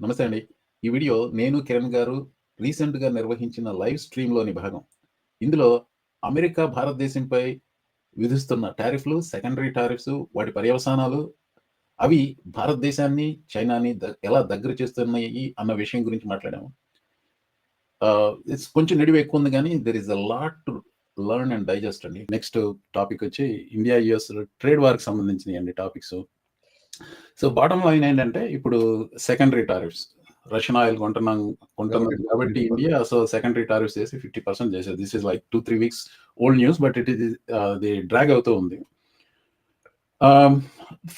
నమస్తే అండి. ఈ వీడియో నేను, కిరణ్ గారు రీసెంట్‌గా నిర్వహించిన లైవ్ స్ట్రీమ్‌లోని భాగం. ఇందులో అమెరికా భారతదేశంపై విధిస్తున్న టారిఫ్‌లు, సెకండరీ టారిఫ్స్, వాటి పర్యవసానాలు, అవి భారతదేశాన్ని, చైనాని ద ఎలా దగ్గర చేస్తున్నాయి అన్న విషయం గురించి మాట్లాడాము. ఇట్స్ కొంచెం నిడివి ఎక్కువుంది కానీ there is a lot to learn and digest అండి. నెక్స్ట్ టాపిక్ వచ్చి ఇండియా, యూఎస్ ట్రేడ్ వార్‌కి అండి టాపిక్స్. సో, బాటమ్ లైన్ ఏంటంటే, ఇప్పుడు సెకండరీ టారిఫ్స్. రష్యన్ ఆయిల్ కొంటున్నాం కొంటున్నది కాబట్టి ఇండియా సో, సెకండరీ టారిఫ్స్ ఏసి 50% చేసేది. This is like 2, 3 weeks old news but it ah, అది డ్రాగ్ అవుతూ ఉంది. Um,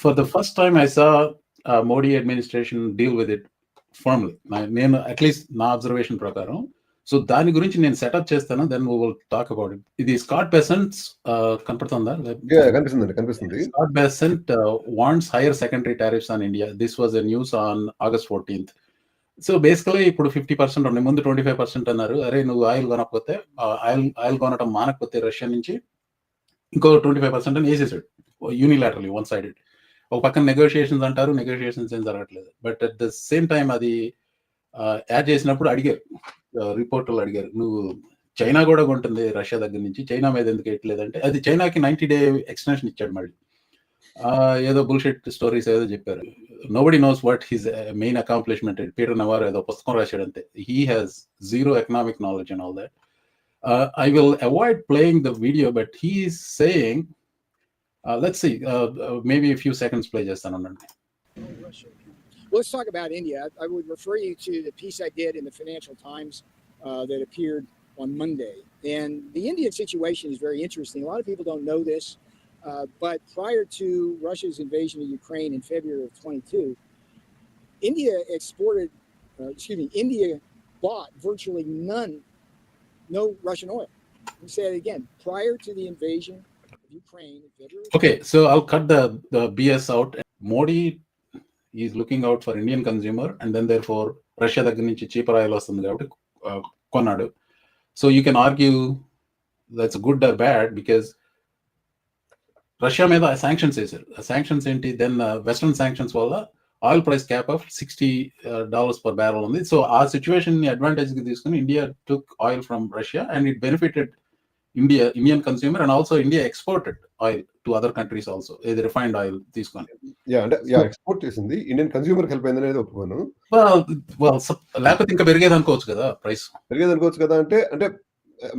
for the first time I saw uh, Modi administration deal with it firmly. న నేను అట్‌లీస్ట్ నా అబ్జర్వేషన్ ప్రకారం. సో, దాని గురించి నేను సెటప్ చేస్తాను. Then we will talk about it. ఇది స్కాట్ బెసెంట్స్ ఆహ్, కనపడుతుందా? యాహ్! కనిపిస్తుందండి. కనిపిస్తుంది. Scott Bessent wants higher secondary tariffs on India. This was a news on August 14థ్. So, basically ఇప్పుడు 50% ఉన్నాయి. ముందు 25% అన్నారు. అరే! నువ్వు ఆయిల్ కొనకపోతే ఆయిల్ ఆయిల్ కొనటం మానకపోతే రష్యా నుంచి ఇంకో 25% అని ఏసేసాడు. యూనిలాటరల్లీ వన్ సైడెడ్. ఒక పక్కన నెగోషియేషన్స్ అంటారు. నెగోషియేషన్స్ ఏం జరగట్లేదు. But at the same time అది యాడ్ చేసినప్పుడు అడిగారు. రిపోర్టర్లు అడిగారు. నువ్వు చైనా కూడా కొంటుంది రష్యా దగ్గర నుంచి. చైనా మీద ఎందుకు ఎయట్లేదంటే, అది చైనాకి 90 డే ఎక్స్‌టెన్షన్ ఇచ్చాడు మళ్ళీ. ఏదో బుల్షెట్ స్టోరీస్ ఏదో చెప్పారు. Nobody knows what his main accomplishment Peter Navarro ఏదో పుస్తకం రాశాడు అంతే. He has zero economic knowledge and all that. I will avoid playing the video but he saying let's maybe few seconds play చేస్తాను అండి Let's talk about India. I would refer you to the piece I did in the Financial Times uh, that appeared on Monday. And the Indian situation is very interesting. A lot of people don't know this, uh, but prior to Russia's invasion of Ukraine in February of 22, India exported, uh, excuse me, India bought virtually none, no Russian oil. Let me say it again. Prior to the invasion of Ukraine in February. Okay, so I'll cut the the BS out. Modi is looking out for Indian consumer and then there for Russia దగ్గర నుంచి cheaper oil వస్తుంది కాబట్టి కొన్నాడు. So, you can argue that's good or bad because Russia మీద sanctions వేశారు ఆ sanctions ఏంటి? Then western sanctions వల్ల oil price cap of sixty dollars per barrel ఉంది. సో, ఆ సిట్యుయేషన్‌ని అడ్వాంటేజ్‌కి తీసుకుని India took oil from Russia and it benefited India Indian consumer and also India exported oil to other countries also. ఇది refined oil తీసుకొని. అంటే! Export చేసింది. Indian కన్స్యూమర్‌కి help అయిందనేది ఒప్పుకోను. వెల్ వెల్ సప్ లేకపోతే ఇంకా పెరిగేదనుకోవచ్చు కదా! ప్రైస్. పెరిగేదనుకోవచ్చు కదా! అంటే అంటే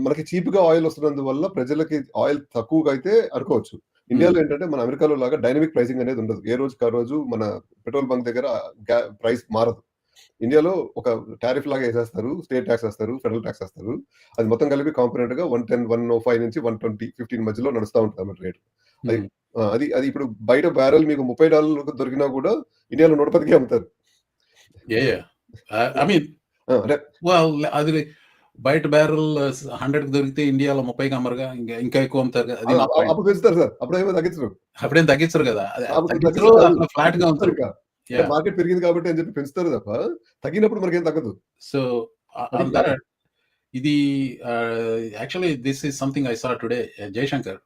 మనకి చీప్‌గా ఆయిల్ వస్తున్నందువల్ల ప్రజలకి ఆయిల్ తక్కువగా అయితే అనుకోవచ్చు. ఇండియాలో హ్మ్. ఏంటంటే మన అమెరికాలో లాగా డైనమిక్ ప్రైసింగ్ అనేది ఉండదు. ఏ రోజుకి ఆ రోజు మన పెట్రోల్ బంక్ దగ్గర ప్రైస్ మారదు. ఇండియాలో ఒక టారిఫ్ లాగా ఏసేస్తారు. స్టేట్ టాక్స్ ఏస్తారు. ఫెడరల్ టాక్స్ ఏస్తారు. అది మొత్తం కలిపి కాంపోనెంట్‌గా 110, 105 నుంచి 120, 15 మధ్యలో నడుస్తా ఉంటదన్నమాట రేట్. అది! అది అది ఇప్పుడు బయట బ్యారెల్ మీకు $30 దొరికినా కూడా ఇండియాలో 110కే అమ్ముతారు. Yeah! Yeah! Ah, I mean ah! అంటే వెల్ అది బయట బ్యారెల్ 100కి దొరికితే ఇండియాలో 30కి అమ్మరుగా. ఇంకా ఇంకా ఎక్కువ అమ్ముతారు కదా! అప్పుడు పెంచుతారు సార్. అప్పుడేమో తగ్గించరు. అప్పుడేం తగ్గించరు కదా! అది అప్పుడు తగ్గించరు. మార్కెట్ పెరిగింది కాబట్టి అని చెప్పి పెంచుతారు తప్ప, తగ్గినప్పుడు మనకేం తగ్గదు. సో, ఇది actually this is something I saw today Jaishankar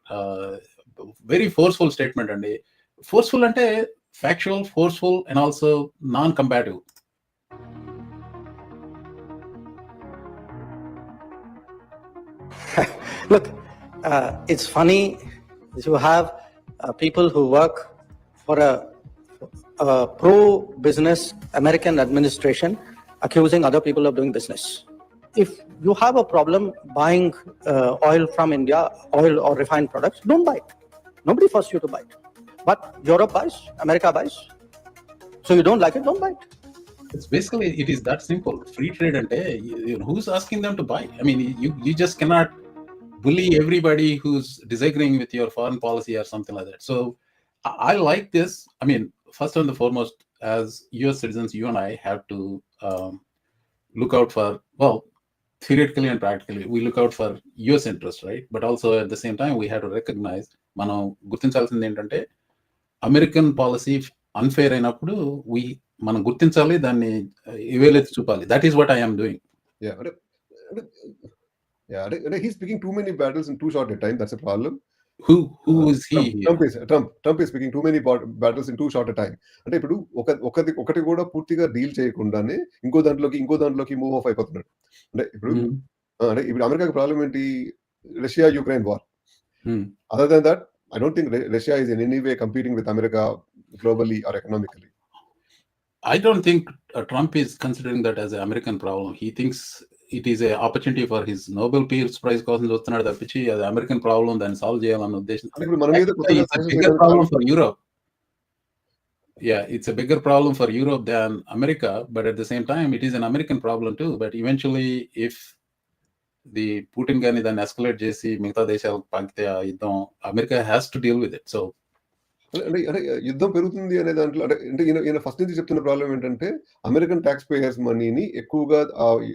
very forceful statement అండి. ఫోర్స్‌ఫుల్ అంటే factual, forceful and also non combative. Look, uh, it's funny you have uh, people who work for a, a pro business American administration accusing other people of doing business. If you have a problem buying uh, oil from India, oil or refined products, don't buy it. Nobody forced you to buy it. But Europe buys, America buys. So you don't like it, don't buy it. It's basically it is that simple. Free trade అంటే you- who's asking them to buy? I mean, you you just cannot bully everybody who's disagreeing with your foreign policy or something like that. So I like this. I mean, first and the foremost, as US citizens, you and I have to um, look out for well, theoretically and practically, we look out for US interest, right? But also at the same time, we have to recognize మనం గుర్తించాల్సింది ఏంటంటే American policy unfair అయినప్పుడు వి మనం గుర్తించాలి. దాన్ని వేలెత్తి చూపాలి. That is what I am doing. Yeah! he's picking too many battles in too short a time. That's a problem. Who who is he? Trump here? Trump is Trump is speaking too many battles in too short time అంటే ఇప్పుడు ఒక ఒకటి ఒకటి కూడా పూర్తిగా deal చేయకుండానే ఇంకో దాంట్లోకి ఇంకో దాంట్లోకి మూవ్ ఆఫ్ అయిపోతున్నాడు అంటే ఇప్పుడు Hmm. అంటే ఇప్పుడు అమెరికాకి ప్రాబ్లం ఏంటి Russia Ukraine war. Other than that I don't think Russia is in any way competing with America globally or economically I don't think uh, Trump is considering that as an American problem. He thinks it is a opportunity for his Nobel Peace Prize కోసం చూస్తున్నాడు తప్పించి అది American problem దాన్ని solve చేయాలన్న ఉద్దేశం అంటే ఇప్పుడు మన మీద Actually, కొత్తగా it's a sanctions bigger వేయడానికి problem for Europe. Yeah, it's a bigger problem for Europe than America, but at the same time, it is an American problem too. But eventually, if the Putin గాని దాన్ని escalate చేసి మిగతా దేశాలకు పాకితే ఆ యుద్ధం America has to deal with it so అంటే అంటే యుద్ధం పెరుగుతుంది అనే దాంట్లో అంటే అంటే ఈయన ఈయన ఫస్ట్ నుంచి చెప్తున్న ప్రాబ్లం ఏంటంటే అమెరికన్ ట్యాక్స్ పేయర్స్ మనీని ఎక్కువగా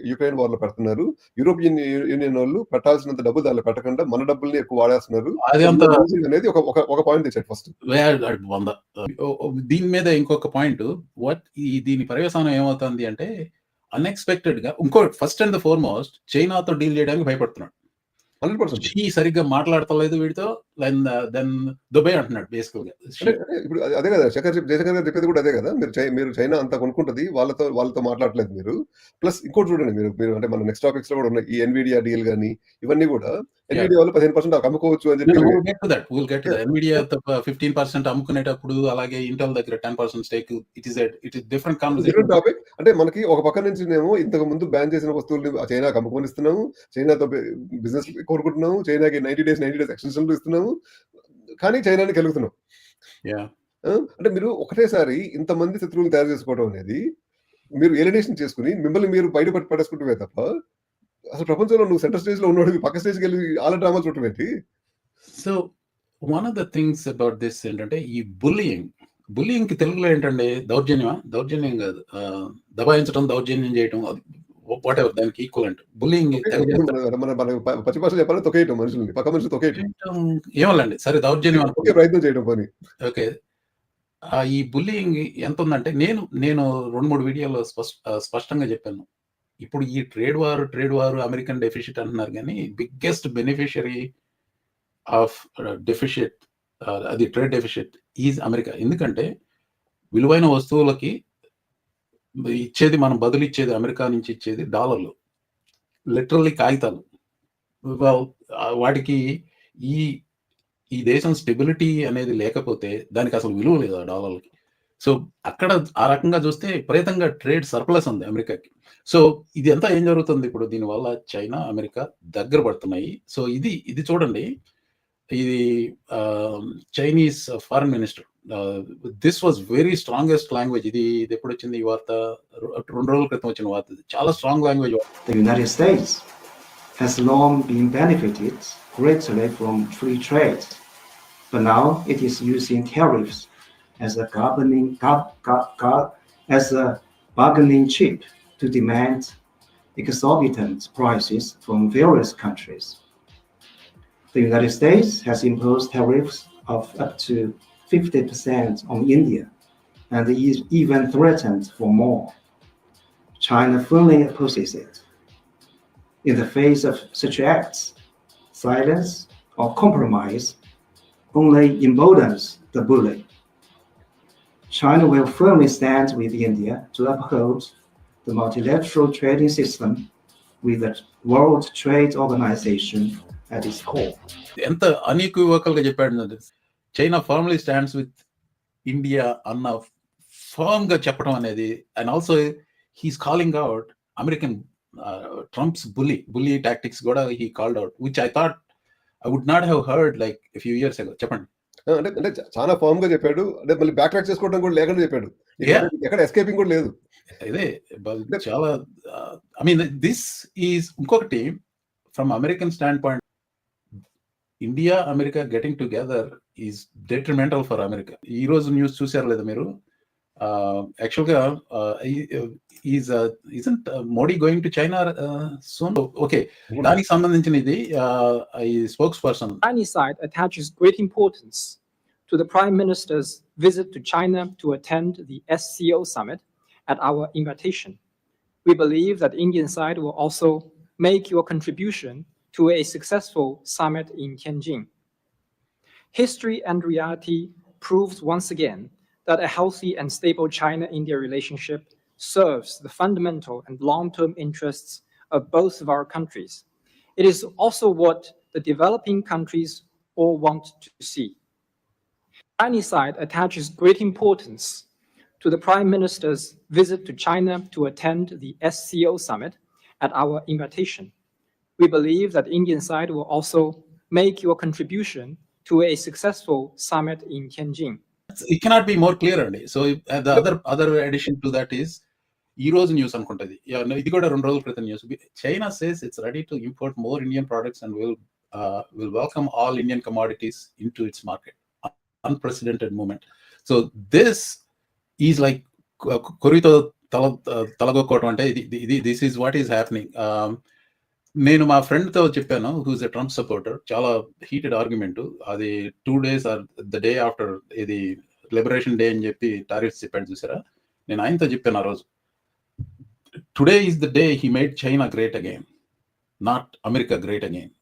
యుక్రెయిన్లో పెడుతున్నారు. యూరోపియన్ యూనియన్ వాళ్ళు పెట్టాల్సినంత డబ్బులు దానిలో పెట్టకుండా మన డబ్బుల్ని ఎక్కువ వాడేస్తున్నారు. అనేది ఒక ఒక- పాయింట్ తెచ్చాడు ఫస్ట్ వంద. దీని మీద ఇంకొక పాయింట్ వాట్ ఈ దీని పర్యవసానం ఏమవుతుంది అంటే అన్ఎక్స్పెక్టెడ్గా ఇంకో ఫస్ట్ అండ్ ద ఫార్మోస్ట్ చైనాతో డీల్ చేయడానికి భయపడుతున్నాడు. Hundred percent. షీ సరిగ్గా మాట్లాడతలేదు వీడితో దెన్ దుబాయ్ అంటున్నాడు బేసికల్గా ఇప్పుడు అదే- కదా శేఖర్ జయశంకర్ గారు చెప్పేది కూడా అదే కదా మీరు మీరు చైనా అంతా కొనుక్కుంటది వాళ్ళతో వాళ్ళతో మాట్లాడలేదు మీరు. ప్లస్ ఇంకోటి చూడండి మీరు మీరు అంటే మన నెక్స్ట్ టాపిక్స్లో కూడా ఉన్నాయి ఈ ఎన్విడియా డీల్ కానీ ఇవన్నీ కూడా. ఎన్విడియా వాళ్ళు పదిహేను పర్సెంట్ అమ్ముకోవచ్చు అని చెప్పి ఫిఫ్టీన్ పర్సెంట్ అమ్ముకునేటప్పుడు అలాగే ఇంటెల్ దగ్గర ten percent stake it is it is different conversation topic అంటే మనకి ఒక పక్క నుంచి మేము ఇంతకు ముందు బ్యాన్ చేసిన వస్తువుల్ని చైనాకి అమ్ముకొని ఇస్తున్నాము చైనాతో బిజినెస్ కోరుకుంటున్నాము. చైనాకి ninety days ninety days extension ఇస్తున్నాము. కానీ చైనాని కలుగుతున్నాం. అంటే మీరు ఒకటేసారి ఇంతమంది శత్రువులు తయారు చేసుకోవడం అనేది మీరు ఎలినేషన్ చేసుకుని మిమ్మల్ని మీరు బయట పట్టి పడేసుకుంటువే తప్ప అసలు ప్రపంచంలో నువ్వు సెంటర్ స్టేజ్లో ఉన్నాడు పక్క స్టేజ్కి వెళ్ళి ఆల డ్రామాలు చూడటం ఏంటి? So one of the things about this ఏంటంటే ఈ బుల్లింగ్ బుల్లింగ్కి తెలుగులో ఏంటంటే దౌర్జన్యమా? దౌర్జన్యం కాదు. దబాయించడం దౌర్జన్యం చేయడం వాట్ ఎవర్ దానికి ఈక్వల్ అంటే బుల్లింగ్ పచ్చి భాష చెప్పాలంటే తొకేయటం మనుషుల్ని పక్క మనుషులు తొకేయటం ఏమల్లండి సరే దౌర్జన్యం ప్రయత్నం చేయడం పని. ఓకే. ఈ బుల్లింగ్ ఎంత ఉందంటే నేను నేను రెండు మూడు వీడియోలో స్పష్టంగా చెప్పాను. ఇప్పుడు ఈ trade war trade war American deficit అంటున్నారు కానీ బిగ్గెస్ట్ బెనిఫిషియరీ ఆఫ్ డెఫిషిట్ అది ట్రేడ్ డెఫిషిట్ ఈజ్ అమెరికా. ఎందుకంటే విలువైన వస్తువులకి ఇచ్చేది మనం బదులు ఇచ్చేది అమెరికా నుంచి ఇచ్చేది డాలర్లు. లిటరల్లీ కాగితాలు. వాటికి ఈ ఈ దేశం స్టెబిలిటీ అనేది లేకపోతే దానికి అసలు విలువ లేదు ఆ డాలర్లకి. సో అక్కడ ఆ రకంగా చూస్తే విపరీతంగా ట్రేడ్ సర్ప్లస్ ఉంది అమెరికాకి. సో ఇది అంతా ఏం జరుగుతుంది ఇప్పుడు దీనివల్ల చైనా అమెరికా దగ్గర పడుతున్నాయి. సో ఇది ఇది చూడండి. ఇది Chinese foreign minister this was very strongest language ఇది ఇది ఎప్పుడు వచ్చింది ఈ వార్త? రెండు రోజుల క్రితం వచ్చిన వార్త ఇది. చాలా strong language The United States has long been benefited greatly from free trade, but now it is using tariffs as a governing gu- gu- gu- as a bargaining chip. To demand exorbitant prices from various countries. The United States has imposed tariffs of up to 50% on India and is even threatened for more. China firmly opposes it. In the face of such acts, silence or compromise only emboldens the bully. China will firmly stand with India to uphold the multilateral trading system with the World Trade Organization at its core. ఎంత అన్ఈక్వివోకల్గా చెప్పాడు China formally stands with India అన్న ఫర్మ్గా చెప్పడం అనేది and also he's calling out American Trump's bully bully tactics కూడా he called out which I thought I would not have heard like few years చెప్పండి. అంటే అంటే చాలా ఫామ్గా చెప్పాడు. అంటే మళ్ళీ బ్యాక్ ట్రాక్ చేసుకోవడం కూడా లేకుండా చెప్పాడు. ఎక్కడ ఎస్కేపింగ్ కూడా లేదు. ఇదే బ- చాలా ఐ మీన్ దిస్ ఈజ్ ఇంకొకటి from American standpoint India America getting together is detrimental for America ఈ రోజు న్యూస్ చూసారు లేదా మీరు? యాక్చువల్గా is isn't Modi going to China soon okay దానికి సంబంధించిన ఇది ఈ spokesperson Chinese side attaches great importance to the Prime Minister's visit to China to attend the SCO summit. At our invitation. We believe that Indian side will also make your contribution to a successful summit in Tianjin. history and reality proves once again that a healthy and stable China-India relationship serves the fundamental and long-term interests of both of our countries. It is also what the developing countries all want to see. Chinese side attaches great importance to the Prime Minister's visit to China to attend the SCO summit at our invitation. We believe that Indian side will also make your contribution to a successful summit in Tianjin. it cannot be more clear అండి so the other other addition to that is ఈ రోజు news అనుకుంటది Yeah, no, ఇది కూడా రెండు రోజుల క్రితం news China says it's ready to import more Indian products and will will welcome all Indian commodities into its market unprecedented moment so this is like కొరితో తల తలగొక్కోవటం అంటే ఇది ఇది this is what is happening నేను మా ఫ్రెండ్తో చెప్పాను who's a Trump supporter చాలా హీటెడ్ ఆర్గ్యుమెంట్ అది two days or the day after ఇది లిబరేషన్ డే అని చెప్పి టారిఫ్స్ చెప్పాడు చూసారా? నేను ఆయనతో చెప్పాను ఆ రోజు. Today is the day he made China great again not America great again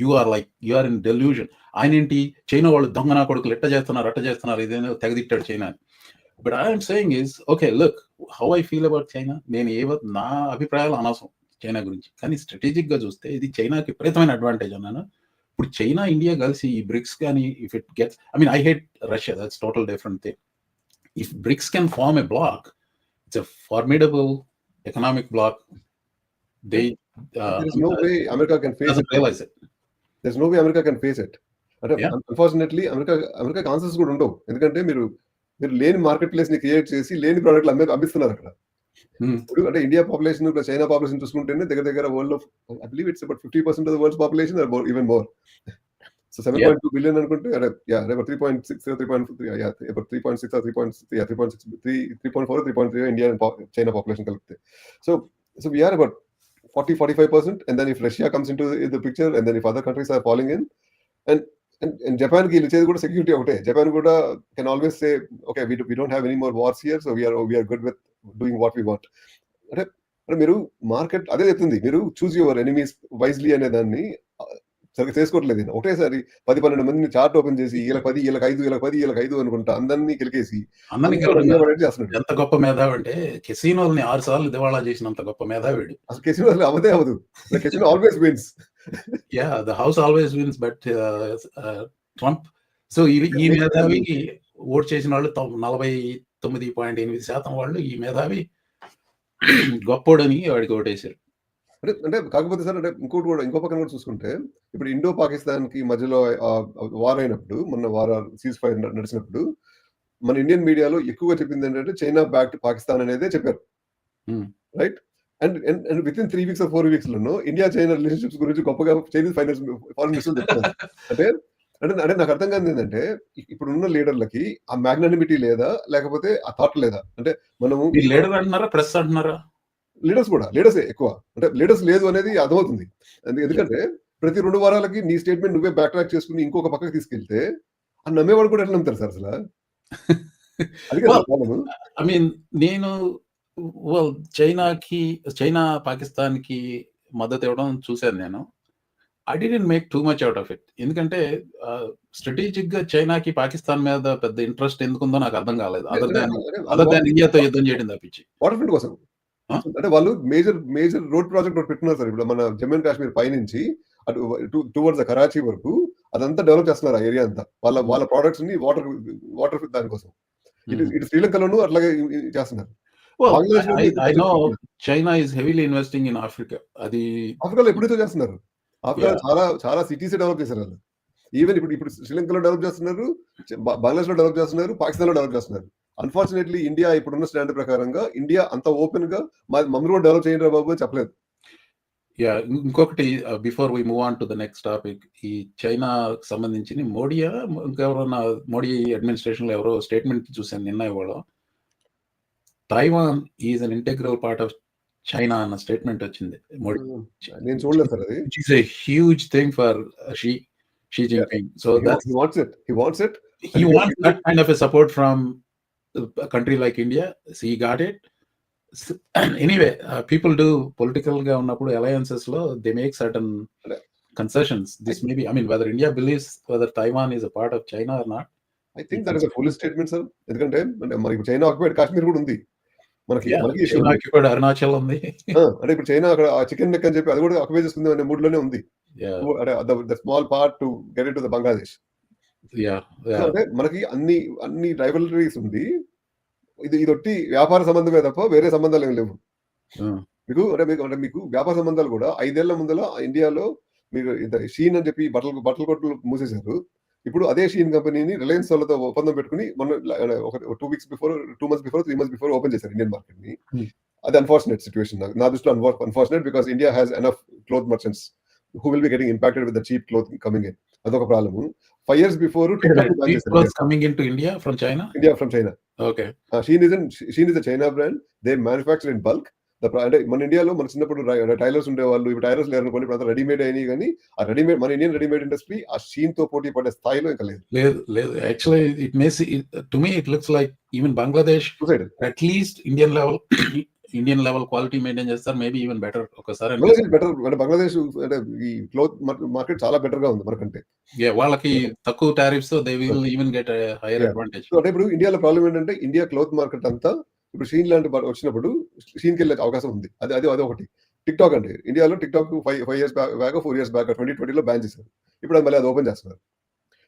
you are like you are in delusion ఆయన ఏంటి? చైనా వాళ్ళు దొంగ నా కొడుకులు ఎట్ట చేస్తున్నారు అట్ట చేస్తున్నారు ఇదేదో తెగదిట్టాడు చైనా. అని but I'm saying is okay look how I feel about China నేను ఏ నా అభిప్రాయాలు అనవసరం చైనా గురించి కానీ స్ట్రాటజిక్గా చూస్తే ఇది చైనాకి విపరీతమైన అడ్వాంటేజ్ అన్నాను ఇప్పుడు చైనా ఇండియా కలిసి ఈ బ్రిక్స్ కానీ if it gets I mean I hate Russia that's total different thing if BRICS can form a block it's a formidable economic block they way America can face it. Realize it There's no way America can face it. అంటే. Unfortunately America America answers కూడా ఉండవు ఎందుకంటే మీరు మీరు లేని market ప్లేస్ని create చేసి లేని ప్రోడక్ట్లు అమ్మే అమ్మిస్తున్నారు అక్కడ. Hmm. ఇప్పుడు అంటే India population plus China population చూసుకుంటేనే దగ్గర దగ్గర world of I believe it's about fifty percent of world population or even more so seven point two billion అనుకుంటే అదే యా రేపు three point six three point three yeah three point six three point three point six three three point four three point three India China population కలిపితే. So so we're about 40 45% and then if russia comes into the, the picture and then if other countries are falling in and and, and japan కి ఇచ్చేది కూడా security ఒకటే. Japan కూడా can always say okay we we don't have any more wars here so we're we're good with doing what we want అంటే అంటే మీరు market అదే చెప్తుంది. మీరు చూస్ యువర్ ఎనిమీస్ వైజ్లీ అనే దాన్ని సరిగ్గా చేసుకోవట్లేదు ఈయన. ఒకటేసారి పది పన్నెండు మందిని చార్ట్ ఓపెన్ చేసి వీళ్ళకి పది వీళ్ళకి ఐదు వీళ్ళకి పది వీళ్ళకి ఐదు అనుకుంటా అందరినీ కిలికేసి ఎంత గొప్ప మేధావి అంటే కెసినోల్ని ఆరు సార్లు దివాళా చేసినంత గొప్ప మేధావిడు. అసలు కెసినో అసలు అవదే అవదు casino always wins yeah the house always wins but Trump so ఈ ఈ మేధావికి ఓటు చేసిన వాళ్ళు నలభై తొమ్మిది పాయింట్ ఎనిమిది శాతం వాళ్ళు ఈ మేధావి గొప్పోడని వాడికి ఓటేశారు అంటే అంటే కాకపోతే సార్ అంటే ఇంకోటి కూడా ఇంకో పక్కన కూడా చూసుకుంటే ఇప్పుడు ఇండో పాకిస్తాన్కి మధ్యలో వార్ అయినప్పుడు మొన్న వార సీజ్ ఫైర్ నడిచినప్పుడు మన ఇండియన్ మీడియాలో ఎక్కువగా చెప్పింది ఏంటంటే చైనా బ్యాక్ టు పాకిస్తాన్ అనేదే చెప్పారు. Right? And and with in three weeks four weeks లోనూ ఇండియా చైనా రిలేషన్షిప్స్ గురించి గొప్పగా చైనీస్ ఫైనాన్స్ ఫారెన్ మినిస్టర్ చెప్తున్నారు అంటే అంటే అంటే నాకు అర్థం కాదు ఏంటంటే ఇప్పుడు ఉన్న లీడర్లకి ఆ మ్యాగ్నానిమిటీ లేదా లేకపోతే ఆ థాట్ లేదా? అంటే మనము లీడర్ అంటున్నారా ప్రెస్ అంటున్నారా? లీడర్స్ కూడా లీడర్స్ ఎక్కువ. అంటే లీడర్స్ లేదు అనేది అర్థమవుతుంది. ఎందుకంటే ప్రతి రెండు వారాలకి నీ స్టేట్మెంట్ నువ్వే బ్యాక్ ట్రాక్ చేసుకుని ఇంకొక పక్కకి తీసుకెళ్తే ఆ నమ్మేవాడు కూడా ఎట్లా నమ్ముతారు సార్ అసలు? ఐ మీన్ నేను well, చైనాకి చైనా పాకిస్తాన్కి మద్దతు ఇవ్వడం చూశాను నేను. I didn't make too much out of it ఎందుకంటే స్ట్రాటజిక్గా చైనాకి పాకిస్తాన్ మీద పెద్ద ఇంట్రెస్ట్ ఎందుకుందో నాకు అర్థం కాలేదు. అదర్ దాన్ అదర్ దాన్ ఇండియాతో యుద్ధం చేయడం తప్పించి. వాటర్ ఫ్రంట్ కోసం? అంటే వాళ్ళు మేజర్ మేజర్ రోడ్ ప్రాజెక్ట్ ఒకటి పెట్టుకున్నారు సార్. ఇప్పుడు మన జమ్మూ అండ్ కాశ్మీర్ పైనుంచి అటు టువర్డ్స్ కరాచీ వరకు అదంతా డెవలప్ చేస్తున్నారు ఆ ఏరియా అంతా. వాళ్ళ వాళ్ళ ప్రోడక్ట్స్ని వాటర్ వాటర్ దానికోసం. ఇటు ఇటు శ్రీలంకలోనూ అట్లాగే ఇ- చేస్తున్నారు Bangladesh లో I know China is heavily investing in Africa అది ఆఫ్రికాలో ఎప్పుడైతే చేస్తున్నారు? ఆఫ్రికా. చాలా చాలా సిటీస్ డెవలప్ చేశారు వాళ్ళు. ఈవెన్ ఇప్పుడు ఇప్పుడు శ్రీలంకలో డెవలప్ చేస్తున్నారు బంగ్లాదేశ్లో డెవలప్ చేస్తున్నారు పాకిస్తాన్లో డెవలప్ చేస్తున్నారు. అన్ఫార్చునేట్లీ ఇండియా ఇప్పుడున్న స్టాండ్ ప్రకారంగా ఇండియా అంత ఓపెన్గా మా మమ్మల్ని కూడా డెవలప్ చేయండి బాబు చెప్పలేదు. యా ఇంకొకటి before we move on to the next topic ఈ చైనా సంబంధించి మోడీయా ఇంకెవరన్నా మోడీ అడ్మినిస్ట్రేషన్లో ఎవరో స్టేట్మెంట్ చూశాను నిన్న ఇవాళ. Taiwan is an integral part of China అన్న స్టేట్మెంట్ వచ్చింది మోడీ నేను చూడలేదు సార్ అది a huge thing for uh, Xi Xi Jinping. So that's he wants it he wants it he wants that kind of a support from a country like India. So he got it. S- anyway, uh, people do political గా ఉన్నప్పుడు alliances లో they make certain concessions. This may be, I mean, whether India believes whether Taiwan is a part of China or not. I think that is a full statement sir ఎందుకంటే మనకి China occupied Kashmir కూడా ఉంది మనకి మనకి issue China ఉంది. ఉంది. అంటే ఇప్పుడు చైనా అక్కడ ఆ చికెన్ నెక్ అని చెప్పి అది కూడా ఆక్యుపై చేసుకుంది అనే మూడ్లోనే ఉంది అంటే the small part to get it to the Bangladesh. అంటే మనకి అన్ని అన్ని రైవలరీస్ ఉంది. ఇది ఇది ఒట్టి వ్యాపార సంబంధమే తప్ప వేరే సంబంధాలు ఏమి లేవు. మీకు అంటే మీకు అంటే మీకు వ్యాపార సంబంధాలు కూడా ఐదేళ్ళ ముందల ఇండియాలో మీరు షీన్ అని చెప్పి బట్టలు బట్టల కొట్లు మూసేశారు. ఇప్పుడు అదే షీన్ కంపెనీని రిలయన్స్ వాళ్ళతో ఒప్పందం పెట్టుకుని మొన్న ఒక two weeks before two months before three months before open చేశారు ఇండియన్ మార్కెట్ని. అది అన్ఫార్చునేట్ సిచ్యువేషన్ నా దృష్టిలో unfortunate because India has enough cloth merchants who will be getting impacted with cheap cloth coming in అదొక problem five years before clothes coming into India from China? India from China Okay. Shein is Shein is China brand they manufacture in bulk అంటే మన ఇండియాలో మన చిన్నప్పుడు tailors ఉండేవాళ్ళు ఇప్పుడు tailors లేరు అనుకోండి ఇప్పుడు రెడీమేడ్ అయినాయి కానీ ఆ రెడీమేడ్ మన ఇండియన్ రెడీమేడ్ ఇండస్ట్రీ ఆ షీన్తో పోటీ పడే స్థాయిలో ఇంకా లేదు. లేదు లేదు. Actually it seems to me it looks like even Bangladesh suicide at least Indian level Indian level quality maintain చేస్తారు. మేబీ ఈవెన్ బెటర్ ఒకసారి బెటర్ అంటే బంగ్లాదేశ్ అంటే ఈ క్లోత్ మార్కెట్ చాలా బెటర్గా ఉంది మనకంటే. వాళ్ళకి తక్కువ tariffs they will even get higher. Advantage అంటే ఇప్పుడు ఇండియాలో ప్రాబ్లం ఏంటంటే ఇండియా క్లోత్ మార్కెట్ అంతా ఇప్పుడు షీన్ లాంటి వచ్చినప్పుడు షీన్కి వెళ్ళే అవకాశం ఉంది. అది అది అది ఒకటి. టిక్ టాక్ అండి. ఇండియాలో TikTok five five years back four years back twenty ట్వంటీలో బ్యాన్ చేశారు. ఇప్పుడు అది మళ్ళీ అది ఓపెన్ చేస్తున్నారు.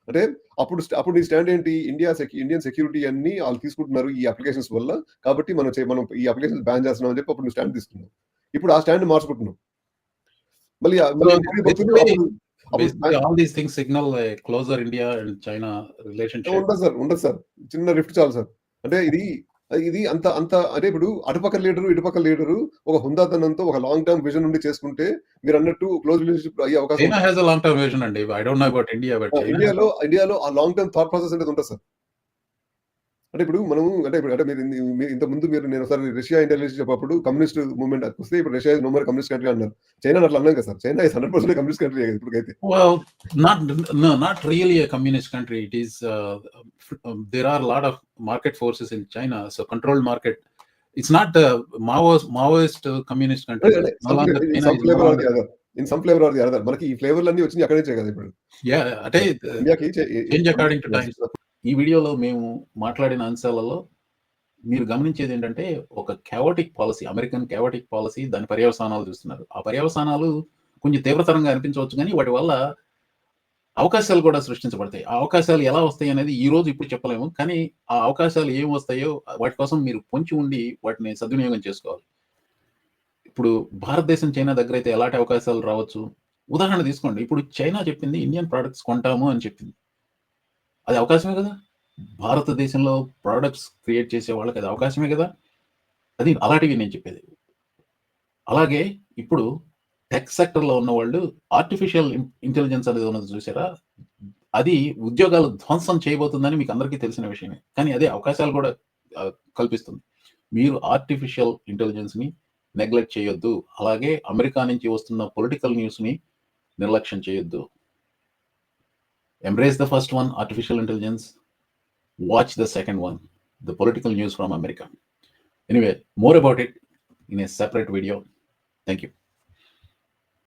అంటే అప్పుడు అప్పుడు ఈ స్టాండ్ ఏంటి? ఇండియా ఇండియన్ సెక్యూరిటీ అన్ని వాళ్ళు తీసుకుంటున్నారు ఈ అప్లికేషన్స్ వల్ల. కాబట్టి మనం మనం ఈ అప్లికేషన్స్ బ్యాన్ చేస్తున్నాం అని చెప్పి అప్పుడు స్టాండ్ తీసుకున్నాం ఇప్పుడు ఆ స్టాండ్ మార్చుకుంటున్నాం మళ్ళీ China relationship. ఉండదు సార్ ఉండదు సార్. చిన్న రిఫ్ట్ చాలు సార్. అంటే ఇది ఇది అంత అంత అంటే ఇప్పుడు అటుపక్క లీడరు ఇటుపక్క లీడరు ఒక హుందాతనంతో ఒక లాంగ్ టర్మ్ విజన్ నుండి చేసుకుంటే మీరు అన్నట్టు క్లోజ్ రిలేషన్షిప్ అయ్యే అవకాశం and I don't know about India, but ఉంది. China ఇండియాలో ఇండియాలో ఆ లాంగ్ టర్మ్ థాట్ ప్రాసెస్ అనేది ఉంటుంది సార్ అంటే ఇప్పుడు మనము అంటే ఇప్పుడు అంటే మీరు ఇంత ముందు మీరు నేను ఒకసారి రష్యా ఇంటెలిజెన్స్ చెప్పప్పుడు కమ్యూనిస్ట్ మూవ్మెంట్ వస్తే ఇప్పుడు Russia is no more communist country అన్నారు. చైనా అట్లా అన్నాం కదా sir. China is hundred percent communist country ఇప్పటికైతే. Well, not no, not really a communist country. It is uh, um, there are a lot of market forces in China, so controlled market. It's not a Maoist Maoist uh, communist country. No longer China some is no flavour or the longer- other in some flavour or the other మనకి ఈ ఫ్లేవర్లు అన్ని వచ్చింది అక్కడి నుంచే కదా ఇప్పుడు. Yeah, అంటే according to times. ఈ వీడియోలో మేము మాట్లాడిన అంశాలలో మీరు గమనించేది ఏంటంటే ఒక chaotic policy American chaotic policy దాని పర్యవసానాలు చూస్తున్నారు. ఆ పర్యవసానాలు కొంచెం తీవ్రతరంగా అనిపించవచ్చు కానీ వాటి వల్ల అవకాశాలు కూడా సృష్టించబడతాయి. ఆ అవకాశాలు ఎలా వస్తాయి అనేది ఈ రోజు ఇప్పుడు చెప్పలేము కానీ ఆ అవకాశాలు ఏం వస్తాయో వాటి కోసం మీరు పొంచి ఉండి వాటిని సద్వినియోగం చేసుకోవాలి. ఇప్పుడు భారతదేశం చైనా దగ్గర అయితే ఎలాంటి అవకాశాలు రావచ్చు? ఉదాహరణ తీసుకోండి. ఇప్పుడు చైనా చెప్పింది ఇండియన్ ప్రోడక్ట్స్ కొంటాము అని చెప్పింది. అది అవకాశమే కదా? భారతదేశంలో ప్రోడక్ట్స్ క్రియేట్ చేసే వాళ్ళకి అది అవకాశమే కదా? అది అలాంటివి నేను చెప్పేది. అలాగే ఇప్పుడు టెక్ సెక్టర్లో ఉన్న వాళ్ళు ఆర్టిఫిషియల్ ఇంటెలిజెన్స్ అనేది ఉన్నది చూసారా? అది ఉద్యోగాలు ధ్వంసం చేయబోతుందని మీకు అందరికీ తెలిసిన విషయమే. కానీ అదే అవకాశాలు కూడా కల్పిస్తుంది. మీరు ఆర్టిఫిషియల్ ఇంటెలిజెన్స్ని నెగ్లెక్ట్ చేయొద్దు. అలాగే అమెరికా నుంచి వస్తున్న పొలిటికల్ న్యూస్ని నిర్లక్ష్యం చేయొద్దు. Embrace the first one artificial intelligence. Watch the second one the political news from america. Anyway more about it in a separate video. Thank you